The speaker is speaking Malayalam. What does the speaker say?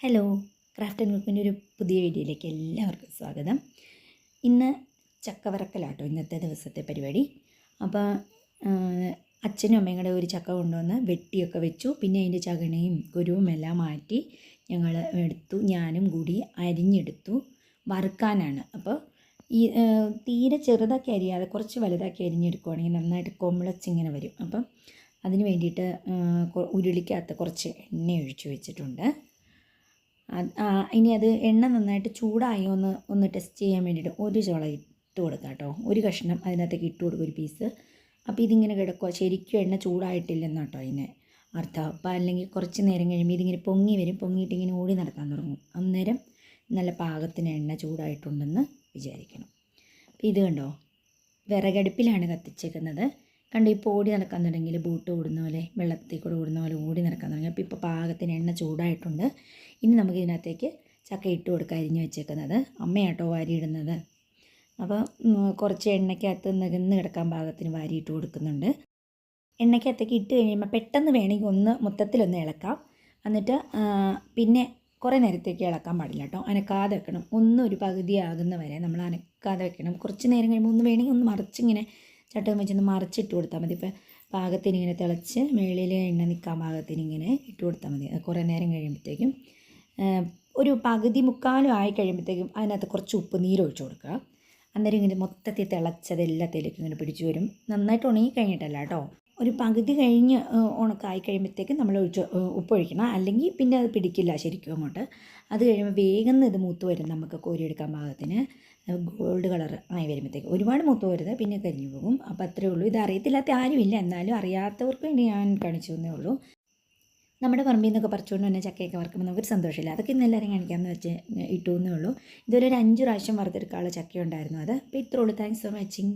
ഹലോ ക്രാഫ്റ്റ് ആൻഡ് വർക്കിന്റെ ഒരു പുതിയ വീഡിയോയിലേക്ക് എല്ലാവർക്കും സ്വാഗതം. ഇന്ന് ചക്കവറക്കലാട്ടോ ഇന്നത്തെ ദിവസത്തെ പരിപാടി. അപ്പോൾ അച്ഛനും അമ്മയും കൂടെ ഒരു ചക്ക കൊണ്ടുവന്ന് വെട്ടിയൊക്കെ വെച്ചു. പിന്നെ അതിന്റെ ചകണയും കുരുവും എല്ലാം മാറ്റി ഞങ്ങൾ എടുത്തു ഞാനും കൂടി അരിഞ്ഞെടുത്തു. വറുക്കാനാണ്. അപ്പോൾ ഈ തീരെ ചെറുതാക്കി അരിയാതെ കുറച്ച് വലുതാക്കി അരിഞ്ഞെടുക്കുവാണെങ്കിൽ നന്നായിട്ട് കൊമ്മിളച്ചിങ്ങനെ വരും. അപ്പം അതിന് വേണ്ടിയിട്ട് ഉരുളിക്കകത്ത് കുറച്ച് എണ്ണ ഒഴിച്ചു വെച്ചിട്ടുണ്ട്. ഇനി അത് എണ്ണ നന്നായിട്ട് ചൂടായോ എന്ന് ഒന്ന് ടെസ്റ്റ് ചെയ്യാൻ വേണ്ടിയിട്ട് ഒരു ചോള ഇട്ട് കൊടുക്കാം കേട്ടോ. ഒരു കഷ്ണം അതിനകത്തേക്ക് ഇട്ട് കൊടുക്കും ഒരു പീസ് അപ്പോൾ ഇതിങ്ങനെ കിടക്കുക ശരിക്കും എണ്ണ ചൂടായിട്ടില്ലെന്നാണ് കേട്ടോ അതിന് അർത്ഥം. അപ്പോൾ അല്ലെങ്കിൽ കുറച്ച് നേരം കഴിയുമ്പോൾ ഇതിങ്ങനെ പൊങ്ങി വരും. പൊങ്ങിയിട്ട് ഇങ്ങനെ ഓടി നടക്കാൻ തുടങ്ങും. അന്നേരം നല്ല പാകത്തിന് എണ്ണ ചൂടായിട്ടുണ്ടെന്ന് വിചാരിക്കണം. അപ്പോൾ ഇത് കണ്ടോ? വിറകടുപ്പിലാണ് കത്തിച്ചേക്കുന്നത്. കണ്ടോ ഇപ്പോൾ ഓടി നടക്കാൻ തുടങ്ങിയില്ല? ബൂട്ട് ഓടുന്ന പോലെ വെള്ളത്തിൽ കൂടെ ഓടുന്ന പോലെ ഓടി നടക്കാൻ തുടങ്ങി. അപ്പോൾ ഇപ്പോൾ പാകത്തിന് എണ്ണ ചൂടായിട്ടുണ്ട്. ഇനി നമുക്ക് ഇതിനകത്തേക്ക് ചക്ക ഇട്ട് കൊടുക്കുക അരിഞ്ഞ് വെച്ചേക്കുന്നത്. അമ്മയാട്ടോ വാരിയിടുന്നത് അപ്പോൾ കുറച്ച് എണ്ണയ്ക്കകത്ത് നികന്ന് കിടക്കാൻ പാകത്തിന് വാരിയിട്ട് കൊടുക്കുന്നുണ്ട്. എണ്ണയ്ക്കകത്തേക്ക് ഇട്ട് കഴിയുമ്പോൾ പെട്ടെന്ന് വേണമെങ്കിൽ ഒന്ന് മൊത്തത്തിലൊന്ന് ഇളക്കാം. എന്നിട്ട് പിന്നെ കുറേ നേരത്തേക്ക് ഇളക്കാൻ പാടില്ല കേട്ടോ. അനക്കാതെ വെക്കണം. ഒന്ന് ഒരു പകുതി ആകുന്ന വരെ നമ്മൾ അനക്കാതെ വെക്കണം. കുറച്ച് നേരം കഴിയുമ്പോൾ ഒന്ന് വേണമെങ്കിൽ ഒന്ന് മറിച്ചിങ്ങനെ ചട്ടകം വെച്ചൊന്ന് മറിച്ചിട്ട് കൊടുത്താൽ മതി. ഇപ്പം പാകത്തിന് ഇങ്ങനെ തിളച്ച് മേളിൽ എണ്ണ നിൽക്കാൻ പാകത്തിന് ഇങ്ങനെ ഇട്ട് കൊടുത്താൽ മതി. കുറേ നേരം കഴിയുമ്പോഴത്തേക്കും ഒരു പകുതി മുക്കാലും ആയി കഴിയുമ്പോഴത്തേക്കും അതിനകത്ത് കുറച്ച് ഉപ്പ് നീര് ഒഴിച്ച് കൊടുക്കുക. അന്നേരം ഇങ്ങനെ മൊത്തത്തിൽ തിളച്ചത് എല്ലാത്തിലേക്കും ഇങ്ങനെ പിടിച്ചു വരും. നന്നായിട്ട് ഉണങ്ങി കഴിഞ്ഞിട്ടല്ല കേട്ടോ. ഒരു പകുതി കഴിഞ്ഞ് ഉണക്കായി കഴിയുമ്പോഴത്തേക്ക് നമ്മൾ ഒഴിച്ച് ഉപ്പൊഴിക്കണം അല്ലെങ്കിൽ പിന്നെ അത് പിടിക്കില്ല ശരിക്കും അങ്ങോട്ട്. അത് കഴിയുമ്പോൾ വേഗം ഇത് മൂത്ത് വരും നമുക്ക് കോരിയെടുക്കാൻ പാകത്തിന്. ഗോൾഡ് കളർ ആയി വരുമ്പോഴത്തേക്ക് ഒരുപാട് മൂത്ത് വരുന്നത് പിന്നെ കരിഞ്ഞു പോകും. അപ്പോൾ അത്രേ ഉള്ളൂ. ഇത് അറിയത്തില്ലാത്ത ആരുമില്ല. എന്നാലും അറിയാത്തവർക്ക് വേണ്ടി ഞാൻ കാണിച്ചു തന്നേ ഉള്ളൂ. നമ്മുടെ പറമ്പിൽ നിന്നൊക്കെ പറിച്ചുകൊണ്ട് തന്നെ ചക്കയൊക്കെ വറുക്കുമ്പോൾ നമുക്കൊരു സന്തോഷമില്ല. അതൊക്കെ ഇന്ന് എല്ലാവരും കാണിക്കാമെന്ന് വെച്ച് ഇട്ടു എന്നേ ഉള്ളൂ. ഇതുവരെ ഒരു അഞ്ച് പ്രാവശ്യം വറുത്തെടുക്കാനുള്ള ചക്കയുണ്ടായിരുന്നു അത്. അപ്പോൾ ഇത്രേ ഉള്ളൂ. Thanks for watching